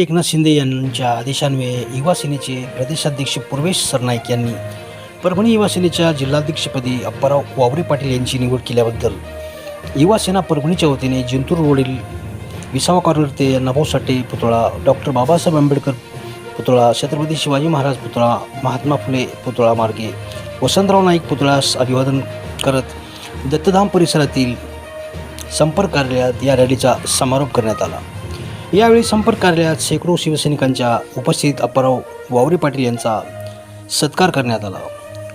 मुख्यमंत्री एकनाथ शिंदे यांच्या आदेशान्वये युवा सेनेचे प्रदेशाध्यक्ष पूर्वेश सरनाईक यांनी परभणी युवा सेनेच्या जिल्हाध्यक्षपदी अप्पाराव वावरे पाटील यांची निवड केल्याबद्दल युवा सेना परभणीच्या वतीने जिंतूर रोडील विसावा कार्यकर्ते नभाऊ साठे पुतळा डॉक्टर बाबासाहेब आंबेडकर पुतळा छत्रपती शिवाजी महाराज पुतळा महात्मा फुले पुतळा मार्गे वसंतराव नाईक पुतळास अभिवादन करत दत्तधाम परिसरातील संपर्क कार्यालयात या रॅलीचा समारोप करण्यात आला. यावेळी संपर्क कार्यालयात शेकडो शिवसैनिकांच्या उपस्थित अप्पाराव वावरे पाटील यांचा सत्कार करण्यात आला.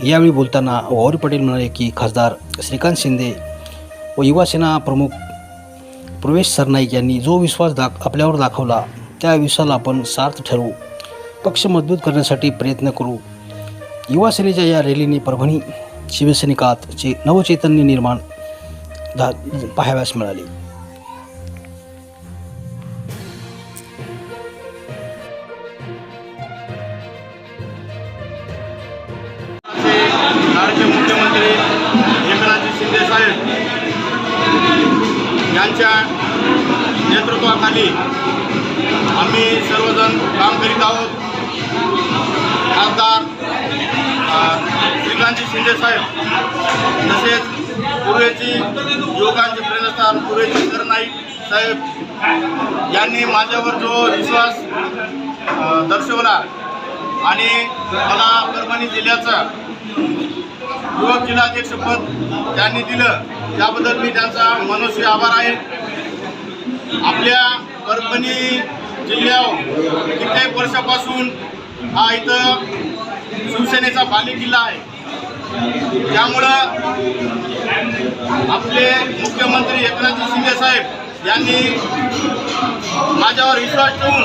यावेळी बोलताना वावरे पाटील म्हणाले की खासदार श्रीकांत शिंदे व युवासेना प्रमुख प्रवेश सरनाईक यांनी जो विश्वास दाख आपल्यावर दाखवला त्या विश्वासाला आपण सार्थ ठरवू पक्ष मजबूत करण्यासाठी प्रयत्न करू. युवासेनेच्या या रॅलीने परभणी शिवसैनिकात चे नवचैतन्य निर्माण झा पाहाव्यास मिळाले. यांच्या नेतृत्वाखाली आम्ही सर्वजण काम करीत आहोत. खासदार अ, श्रीकांतजी शिंदे साहेब तसेच पूर्वेची युवकांचे प्रेरणास्थान पूर्वेची सरनाईक साहेब यांनी माझ्यावर जो विश्वास दर्शवला आणि मला परभणी जिल्ह्याचा युवक जिल्हाध्यक्षपद त्यांनी दिलं. त्याबद्दल मी त्यांचा मनस्वी आभार आहे. आपल्या परभणी जिल्ह्यावर कित्येक वर्षापासून हा इथं शिवसेनेचा बालेकिल्ला आहे. त्यामुळं आपले मुख्यमंत्री एकनाथजी शिंदे साहेब यांनी माझ्यावर विश्वास ठेवून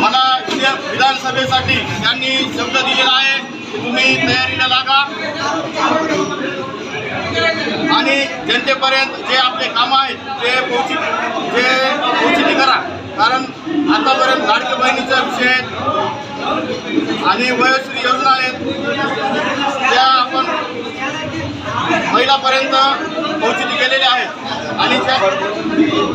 मला उद्या विधानसभेसाठी त्यांनी शब्द दिलेला आहे. तुम्ही तयारीला लागा. आणि जनतेपर्यंत जे आपले कामं आहेत ते पोहोचित जे पोहोचणी करा. कारण आतापर्यंत लाडक्या बहिणीचा विषय आहेत आणि वयोश्री योजना आहेत. महिलापर्यंत पोहोचित केलेल्या आहेत आणि त्या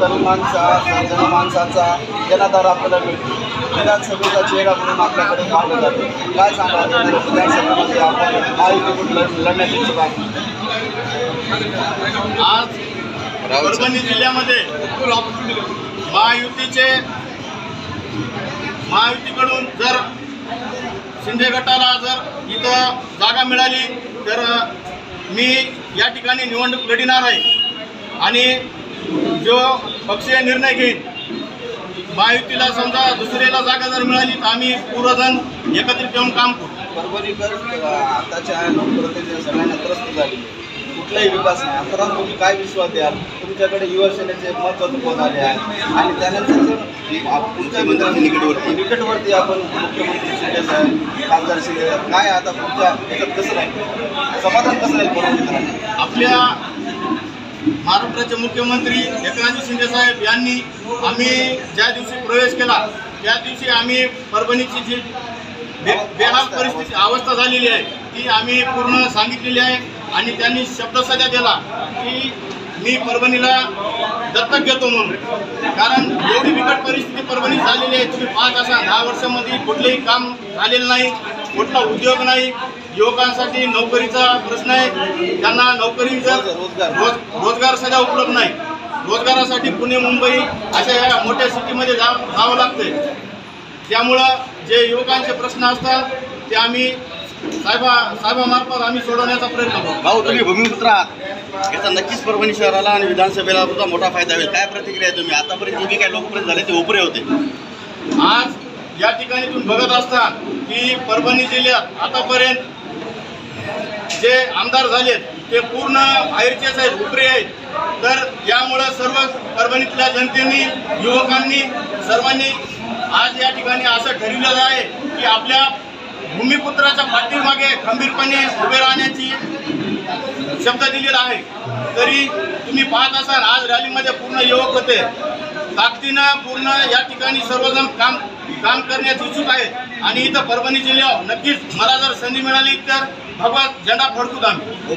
तरुण माणसा सर्जन माणसाचा जनाधार आपल्याला मिळतो. विधानसभेचा चेहरा म्हणून आपल्याकडे पाहिलं जातं. काय सांगा विधानसभेमध्ये आपण महायुतीकडून लढ- लढण्याची इच्छुक आहात आज परभणी जिल्ह्यामध्ये महायुतीचे महायुतीकडून जर शिंदे गटाला जर इथं जागा मिळाली तर मी या ठिकाणी निवडणूक लढणार आहे. आणि जो पक्षीय निर्णय घेईल महायुतीला समजा दुसऱ्याला जागा जर मिळाली तर आम्ही पूर्वजण एकत्रित येऊन काम करू. परभणीकर आताच्या लोकप्रतिनिधी सगळ्यांना त्रस्त झाली कुठलाही विकास नाही. आता तुम्ही काय विश्वास द्याल? तुमच्याकडे युवा सेनेचे महत्त्वाचे पद आले आहे. आणि त्यानंतर तुमच्या मंत्र्यांच्या निकटवर्ती निकटवर्ती आपण मुख्यमंत्री शिंदे साहेब खासदार शिंदे साहेब काय आता तुमच्या याच्यात कसं राहील? समाधान कसं राहील परभणीकरांना आपल्या महाराष्ट्राचे मुख्यमंत्री एकनाथजी शिंदे साहेब यांनी आम्ही ज्या दिवशी प्रवेश केला त्या दिवशी आम्ही परभणीची जी बे बेहाल परिस्थिती अवस्था झालेली आहे ती आम्ही पूर्ण सांगितलेली आहे. आणि त्यांनी शब्दसध्या दिला की मी परभणीला दत्तक घेतो म्हणून. कारण एवढी बिकट परिस्थिती परभणीत झालेली आहे. तुम्ही पाहत असा दहा वर्षामध्ये कुठलेही काम झालेलं नाही कुठला उद्योग नाही. युवकांसाठी नोकरीचा प्रश्न आहे. त्यांना नोकरी जर रोजगार. रोज रोजगार सध्या उपलब्ध नाही. रोजगारासाठी पुणे मुंबई अशा या मोठ्या सिटीमध्ये जा जावं लागतंय. त्यामुळं जे युवकांचे प्रश्न असतात ते आम्ही साहेबा साहेबामार्फत आम्ही सोडवण्याचा प्रयत्न करू भाऊ तुम्ही भूमिपुत्र आहात याचा नक्कीच परभणी शहराला आणि विधानसभेला सुद्धा मोठा फायदा होईल. काय प्रतिक्रिया आहे तुम्ही? आतापर्यंत जे काही लोकप्रिय झाले ते उपरे होते. आज या ठिकाणी तुम्ही बघत असता की परभणी जिल्ह्यात आतापर्यंत जे आमदार झालेत ते पूर्ण बाहेरचेच आहेत उपरे आहेत. तर यामुळं सर्व परभणीतल्या जनतेनी युवकांनी सर्वांनी आज या ठिकाणी असं ठरविलेलं आहे की आपल्या भूमिपुत्राच्या पाठीमागे खंबीरपणे उभे राहण्याची शब्द दिलेला आहे. तरी तुम्ही पाहत असाल आज रॅलीमध्ये पूर्ण युवक होते. ताकदीनं पूर्ण या ठिकाणी सर्वजण काम काम करण्यास इच्छुक आहेत. आणि इथं परभणी जिल्ह्यावर नक्कीच मला जर संधी मिळाली तर भगवत झेंडा फडकूत आम्ही.